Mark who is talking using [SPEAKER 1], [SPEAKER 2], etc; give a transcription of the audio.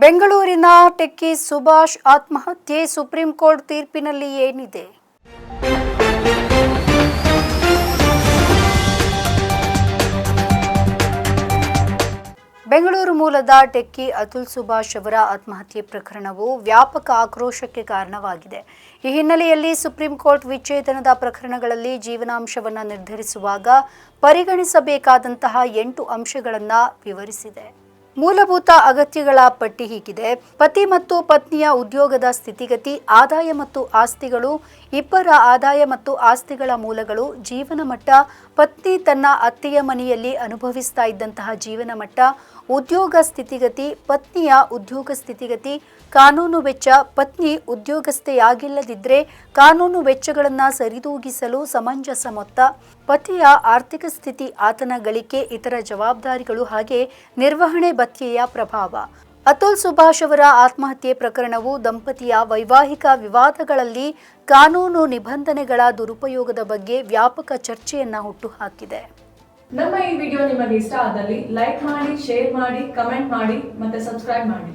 [SPEAKER 1] ಬೆಂಗಳೂರಿನ ಟೆಕ್ಕಿ ಸುಭಾಷ್ ಆತ್ಮಹತ್ಯೆ supreme court ತೀರ್ಪಿನಲ್ಲಿ ಏನಿದೆ? ಬೆಂಗಳೂರು ಮೂಲದ ಟೆಕ್ಕಿ ಅತುಲ್ ಸುಭಾಷ್ ಅವರ ಆತ್ಮಹತ್ಯೆ ಪ್ರಕರಣವು ವ್ಯಾಪಕ ಆಕ್ರೋಶಕ್ಕೆ ಕಾರಣವಾಗಿದೆ. ಈ ಹಿನ್ನೆಲೆಯಲ್ಲಿ ಸುಪ್ರೀಂ ಕೋರ್ಟ್ ವಿಚ್ಛೇದನದ ಪ್ರಕರಣಗಳಲ್ಲಿ ಜೀವನಾಂಶವನ್ನು ನಿರ್ಧರಿಸುವಾಗ ಪರಿಗಣಿಸಬೇಕಾದಂತಹ ಎಂಟು ಅಂಶಗಳನ್ನು ವಿವರಿಸಿದೆ. ಮೂಲಭೂತ ಅಗತ್ಯಗಳ ಪಟ್ಟಿ ಹೀಗಿದೆ. ಪತಿ ಮತ್ತು ಪತ್ನಿಯ ಉದ್ಯೋಗದ ಸ್ಥಿತಿಗತಿ, ಆದಾಯ ಮತ್ತು ಆಸ್ತಿಗಳು, ಇಬ್ಬರ ಆದಾಯ ಮತ್ತು ಆಸ್ತಿಗಳ ಮೂಲಗಳು, ಜೀವನ ಮಟ್ಟ, ಪತ್ನಿ ತನ್ನ ಅತ್ತೆಯ ಮನೆಯಲ್ಲಿ ಅನುಭವಿಸ್ತಾ ಇದ್ದಂತಹ ಜೀವನ ಮಟ್ಟ, ಉದ್ಯೋಗ ಸ್ಥಿತಿಗತಿ, ಪತ್ನಿಯ ಉದ್ಯೋಗ ಸ್ಥಿತಿಗತಿ, ಕಾನೂನು ವೆಚ್ಚ, ಪತ್ನಿ ಉದ್ಯೋಗಸ್ಥೆಯಾಗಿಲ್ಲದಿದ್ದರೆ ಕಾನೂನು ವೆಚ್ಚಗಳನ್ನು ಸರಿದೂಗಿಸಲು ಸಮಂಜಸ ಮೊತ್ತ, ಪತಿಯ ಆರ್ಥಿಕ ಸ್ಥಿತಿ, ಆತನ ಗಳಿಕೆ, ಇತರ ಜವಾಬ್ದಾರಿಗಳು ಹಾಗೆ ನಿರ್ವಹಣೆ ಭತ್ಯೆಯ ಪ್ರಭಾವ. ಅತುಲ್ ಸುಭಾಷ್ ಅವರ ಆತ್ಮಹತ್ಯೆ ಪ್ರಕರಣವು ದಂಪತಿಯ ವೈವಾಹಿಕ ವಿವಾದಗಳಲ್ಲಿ ಕಾನೂನು ನಿಬಂಧನೆಗಳ ದುರುಪಯೋಗದ ಬಗ್ಗೆ ವ್ಯಾಪಕ ಚರ್ಚೆಯನ್ನ ಹುಟ್ಟುಹಾಕಿದೆ.
[SPEAKER 2] ನಮ್ಮ ಈ ವಿಡಿಯೋ ನಿಮಗೆ ಇಷ್ಟ ಆದಲ್ಲಿ ಲೈಕ್ ಮಾಡಿ, ಶೇರ್ ಮಾಡಿ, ಕಮೆಂಟ್ ಮಾಡಿ ಮತ್ತೆ ಸಬ್ಸ್ಕ್ರೈಬ್ ಮಾಡಿ.